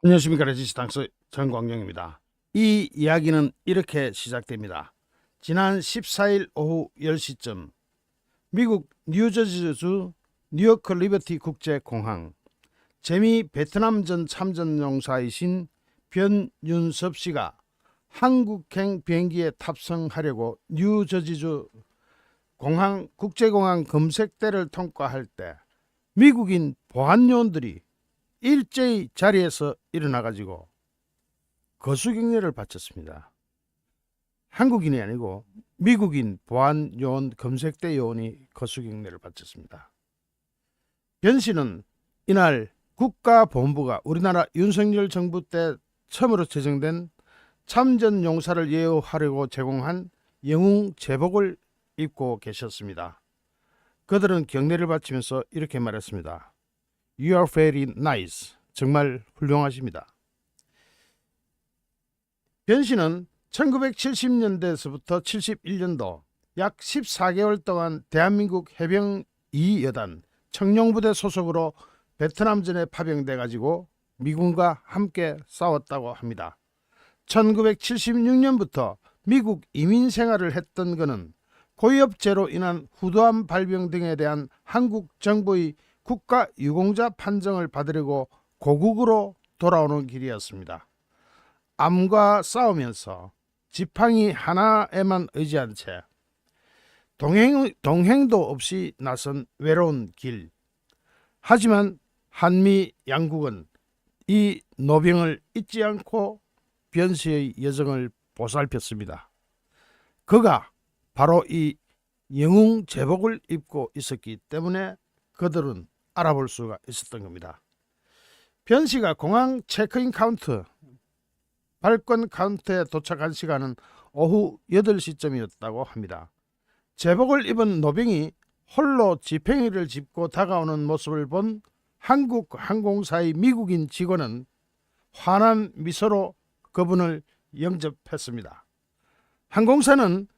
안녕하십니까 레지스탕스 전광영입니다. 이 이야기는 이렇게 시작됩니다. 지난 14일 오후 10시쯤 미국 뉴저지주 뉴요크 리버티 국제공항 재미 베트남전 참전용사이신 변윤섭 씨가 한국행 비행기에 탑승하려고 뉴저지주 공항 국제공항 검색대를 통과할 때 미국인 보안요원들이 일제히 자리에서 일어나 가지고 거수경례를 바쳤습니다. 한국인이 아니고 미국인 보안 요원 검색대 요원이 거수경례를 바쳤습니다. 변 씨는 이날 국가본부가 우리나라 윤석열 정부 때 처음으로 제정된 참전 용사를 예우하려고 제공한 영웅 제복을 입고 계셨습니다. 그들은 경례를 바치면서 이렇게 말했습니다. You are very nice. 정말 훌륭하십니다. 변 씨는 1970년대에서부터 71년도 약 14개월 동안 대한민국 해병 2여단 청룡부대 소속으로 베트남전에 파병돼 가지고 미군과 함께 싸웠다고 합니다. 1976년부터 미국 이민 생활을 했던 그는 고위업제로 인한 후두암 발병 등에 대한 한국 정부의 국가 유공자 판정을 받으려고 고국으로 돌아오는 길이었습니다. 암과 싸우면서 지팡이 하나에만 의지한 채 동행, 동행도 없이 나선 외로운 길. 하지만 한미 양국은 이 노병을 잊지 않고 변씨의 여정을 보살폈습니다. 그가 바로 이 영웅 제복을 입고 있었기 때문에 그들은 알아볼 수가 있었던 겁니다. 변 씨가 공항 체크인 카운트 발권 카운트에 도착한 시간은 오후 8시쯤이었다고 합니다. 제복을 입은 노병이 홀로 지팽이를 짚고 다가오는 모습을 본 한국 항공사의 미국인 직원은 환한 미소로 그분을 영접했습니다. 항공사는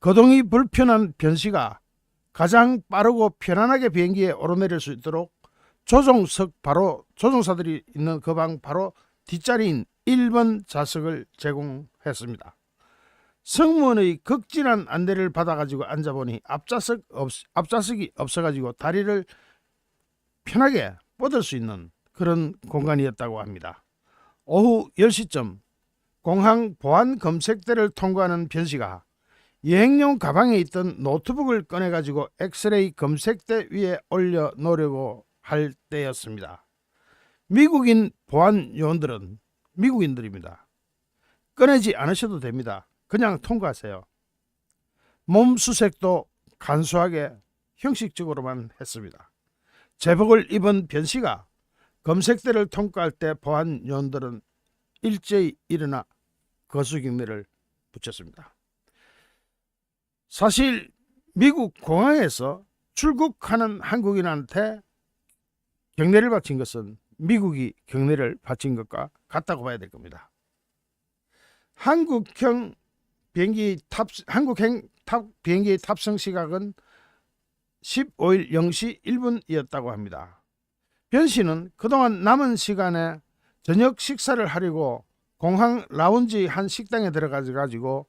거동이 불편한 변 씨가 가장 빠르고 편안하게 비행기에 오르내릴 수 있도록 조종석 바로 조종사들이 있는 그 방 바로 뒷자리인 1번 좌석을 제공했습니다. 승무원의 극진한 안내를 받아가지고 앉아보니 앞좌석 없, 앞좌석이 없어가지고 다리를 편하게 뻗을 수 있는 그런 공간이었다고 합니다. 오후 10시쯤 공항 보안 검색대를 통과하는 변씨가 여행용 가방에 있던 노트북을 꺼내가지고 엑스레이 검색대 위에 올려 놓으려고 할 때였습니다. 미국인 보안 요원들은 미국인들입니다. 꺼내지 않으셔도 됩니다. 그냥 통과하세요. 몸 수색도 간소하게 형식적으로만 했습니다. 제복을 입은 변 씨가 검색대를 통과할 때 보안 요원들은 일제히 일어나 거수경례를 붙였습니다. 사실 미국 공항에서 출국하는 한국인한테 경례를 바친 것은 미국이 경례를 바친 것과 같다고 봐야 될 겁니다. 한국형 비행기 탑 한국행 탑 비행기 탑승 시각은 15일 0시 1분이었다고 합니다. 변 씨는 그동안 남은 시간에 저녁 식사를 하려고 공항 라운지 한 식당에 들어가 가지고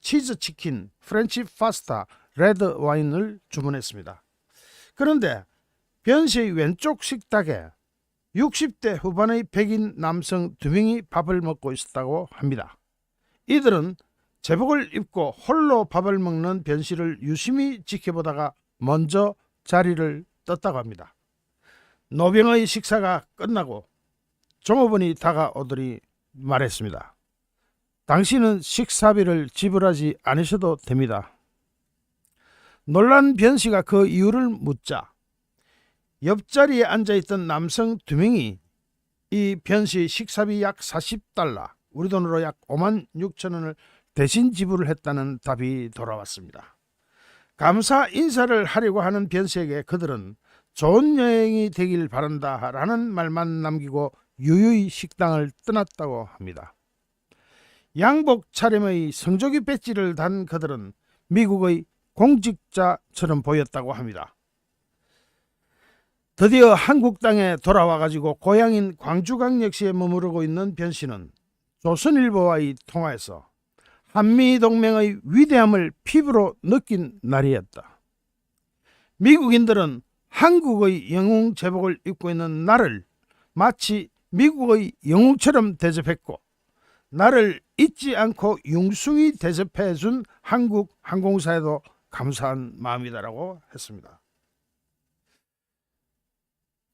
치즈 치킨, 프렌치 파스타, 레드 와인을 주문했습니다. 그런데 변 씨의 왼쪽 식탁에 60대 후반의 백인 남성 두 명이 밥을 먹고 있었다고 합니다. 이들은 제복을 입고 홀로 밥을 먹는 변 씨를 유심히 지켜보다가 먼저 자리를 떴다고 합니다. 노병의 식사가 끝나고 종업원이 다가오더니 말했습니다. 당신은 식사비를 지불하지 않으셔도 됩니다. 놀란 변 씨가 그 이유를 묻자 옆자리에 앉아있던 남성 두 명이 이 변씨 식사비 약 40달러, 우리 돈으로 약 5만 6천 원을 대신 지불을 했다는 답이 돌아왔습니다. 감사 인사를 하려고 하는 변 씨에게 그들은 좋은 여행이 되길 바란다 라는 말만 남기고 유유히 식당을 떠났다고 합니다. 양복 차림의 성조기 배지를 단 그들은 미국의 공직자처럼 보였다고 합니다. 드디어 한국 땅에 돌아와 가지고 고향인 광주광역시에 머무르고 있는 변 씨는 조선일보와의 통화에서 한미 동맹의 위대함을 피부로 느낀 날이었다. 미국인들은 한국의 영웅 제복을 입고 있는 나를 마치 미국의 영웅처럼 대접했고 나를 잊지 않고 융숭이 대접해 준 한국 항공사에도 감사한 마음이다라고 했습니다.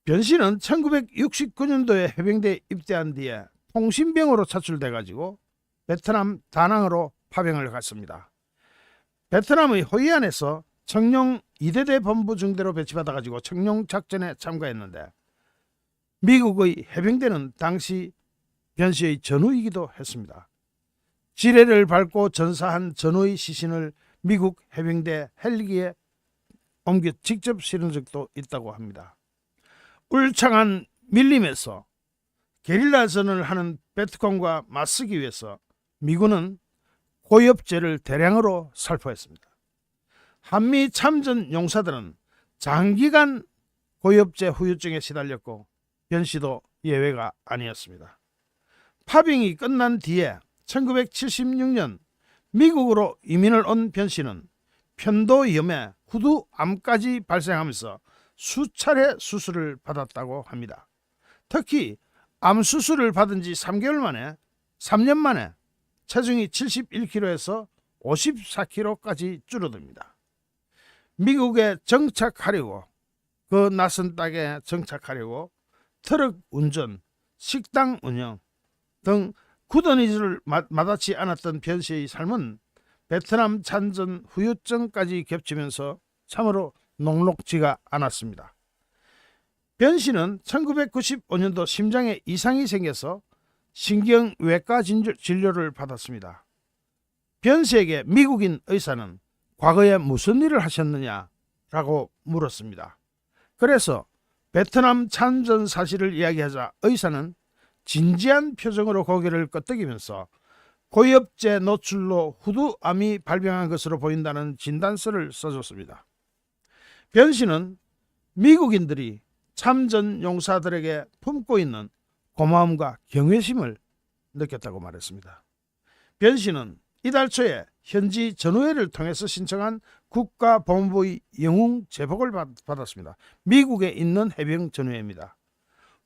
변 씨는 1969년도에 해병대에 입대한 뒤에 통신병으로 차출돼 가지고 베트남 다낭으로 파병을 갔습니다. 베트남의 호이안에서 청룡 이대대 본부 중대로 배치받아 가지고 청룡 작전에 참가했는데 미국의 해병대는 당시 변 씨의 전우이기도 했습니다. 지뢰를 밟고 전사한 전우의 시신을 미국 해병대 헬기에 옮겨 직접 실은 적도 있다고 합니다. 울창한 밀림에서 게릴라전을 하는 베트콩과 맞서기 위해서 미군은 고엽제를 대량으로 살포했습니다. 한미 참전 용사들은 장기간 고엽제 후유증에 시달렸고 변 씨도 예외가 아니었습니다. 파병이 끝난 뒤에 1976년 미국으로 이민을 온 변 씨는 편도염에 후두암까지 발생하면서 수차례 수술을 받았다고 합니다. 특히 암 수술을 받은 지 3개월 만에 3년 만에 체중이 71kg에서 54kg까지 줄어듭니다. 미국에 정착하려고 그 낯선 땅에 정착하려고 트럭 운전, 식당 운영 등 마- 마다치 않았던 변 씨의 삶은 베트남 참전 후유증까지 겹치면서 참으로 녹록지가 않았습니다. 변 씨는 1995년도 심장에 이상이 생겨서 신경외과 진료- 진료를 받았습니다. 변 씨에게 미국인 의사는 과거에 무슨 일을 하셨느냐라고 물었습니다. 그래서 베트남 참전 사실을 이야기하자 의사는 진지한 표정으로 고개를 끄덕이면서 고엽제 노출로 후두암이 발병한 것으로 보인다는 진단서를 써줬습니다. 변 씨는 미국인들이 참전 용사들에게 품고 있는 고마움과 경외심을 느꼈다고 말했습니다. 변 씨는 이달 초에 현지 전우회를 통해서 신청한 국가본부의 영웅 제복을 받- 받았습니다. 미국에 있는 해병 전우회입니다.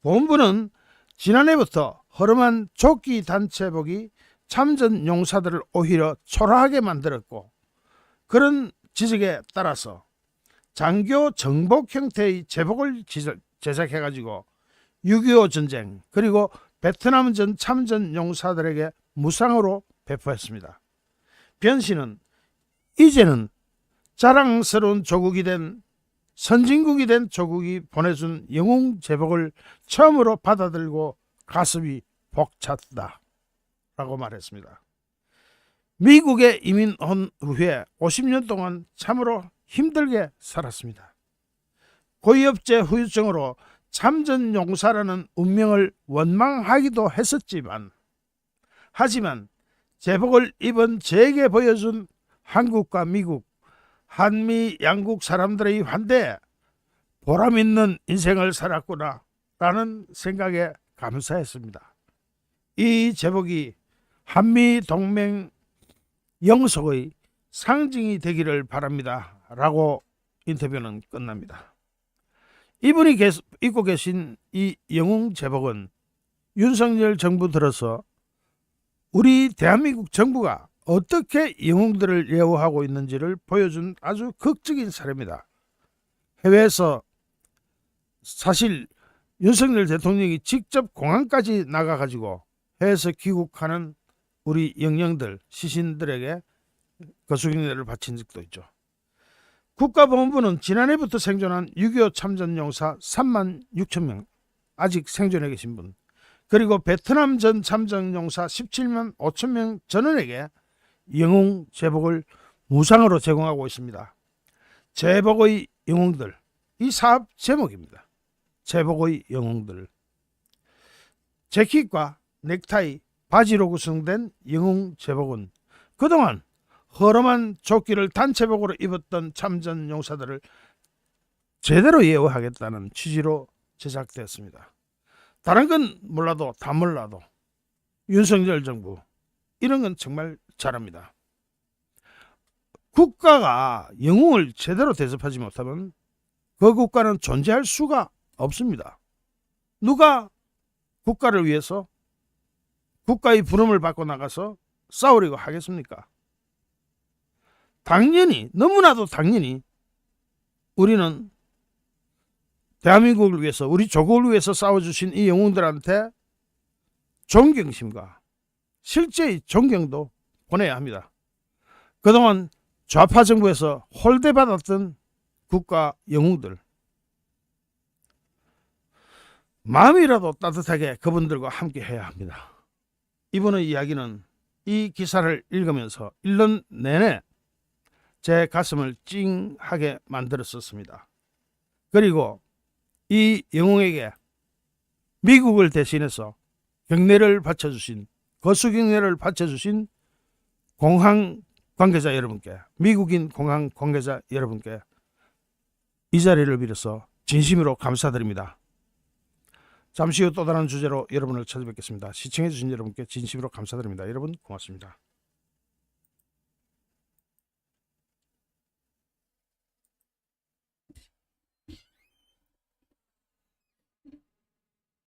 본부는 지난해부터 허름한 조끼 단체복이 참전 용사들을 오히려 초라하게 만들었고 그런 지적에 따라서 장교 정복 형태의 제복을 제작해가지고 6.25 전쟁 그리고 베트남 전 참전 용사들에게 무상으로 배포했습니다. 변 씨는 이제는 자랑스러운 조국이 된 선진국이 된 조국이 보내준 영웅 제복을 처음으로 받아들고 가슴이 벅찼다. 라고 말했습니다. 미국에 이민한 후에 50년 동안 참으로 힘들게 살았습니다. 고위업제 후유증으로 참전 용사라는 운명을 원망하기도 했었지만 하지만 제복을 입은 제게 보여준 한국과 미국 한미 양국 사람들의 환대에 보람 있는 인생을 살았구나 라는 생각에 감사했습니다. 이 제복이 한미 동맹 영속의 상징이 되기를 바랍니다. 라고 인터뷰는 끝납니다. 이분이 계속 입고 계신 이 영웅 제복은 윤석열 정부 들어서 우리 대한민국 정부가 어떻게 영웅들을 예우하고 있는지를 보여준 아주 극적인 사례입니다. 해외에서 사실 윤석열 대통령이 직접 공항까지 나가가지고 해외에서 귀국하는 우리 영령들, 시신들에게 거수경례를 바친 적도 있죠. 국가보훈부는 지난해부터 생존한 6.25 참전 용사 3만 6천 명, 아직 생존해 계신 분, 그리고 베트남 전 참전 용사 17만 5천 명 전원에게 영웅 제복을 무상으로 제공하고 있습니다. 제복의 영웅들, 이 사업 제목입니다. 제복의 영웅들. 재킷과 넥타이, 바지로 구성된 영웅 제복은 그동안 허름한 조끼를 단체복으로 입었던 참전 용사들을 제대로 예우하겠다는 취지로 제작되었습니다. 다른 건 몰라도 다 몰라도 윤석열 정부 이런 건 정말 잘합니다. 국가가 영웅을 제대로 대접하지 못하면 그 국가는 존재할 수가 없습니다. 누가 국가를 위해서 국가의 부름을 받고 나가서 싸우려고 하겠습니까? 당연히 너무나도 당연히 우리는 대한민국을 위해서 우리 조국을 위해서 싸워주신 이 영웅들한테 존경심과 실제의 존경도 보내야 합니다. 그동안 좌파 정부에서 홀대받았던 국가 영웅들 마음이라도 따뜻하게 그분들과 함께 해야 합니다. 이번의 이야기는 이 기사를 읽으면서 1년 내내 제 가슴을 찡하게 만들었었습니다. 그리고 이 영웅에게 미국을 대신해서 경례를 바쳐주신 거수 경례를 바쳐주신 공항 관계자 여러분께 미국인 공항 관계자 여러분께 이 자리를 빌어서 진심으로 감사드립니다. 잠시 후 또 다른 주제로 여러분을 찾아뵙겠습니다. 시청해주신 여러분께 진심으로 감사드립니다. 여러분 고맙습니다.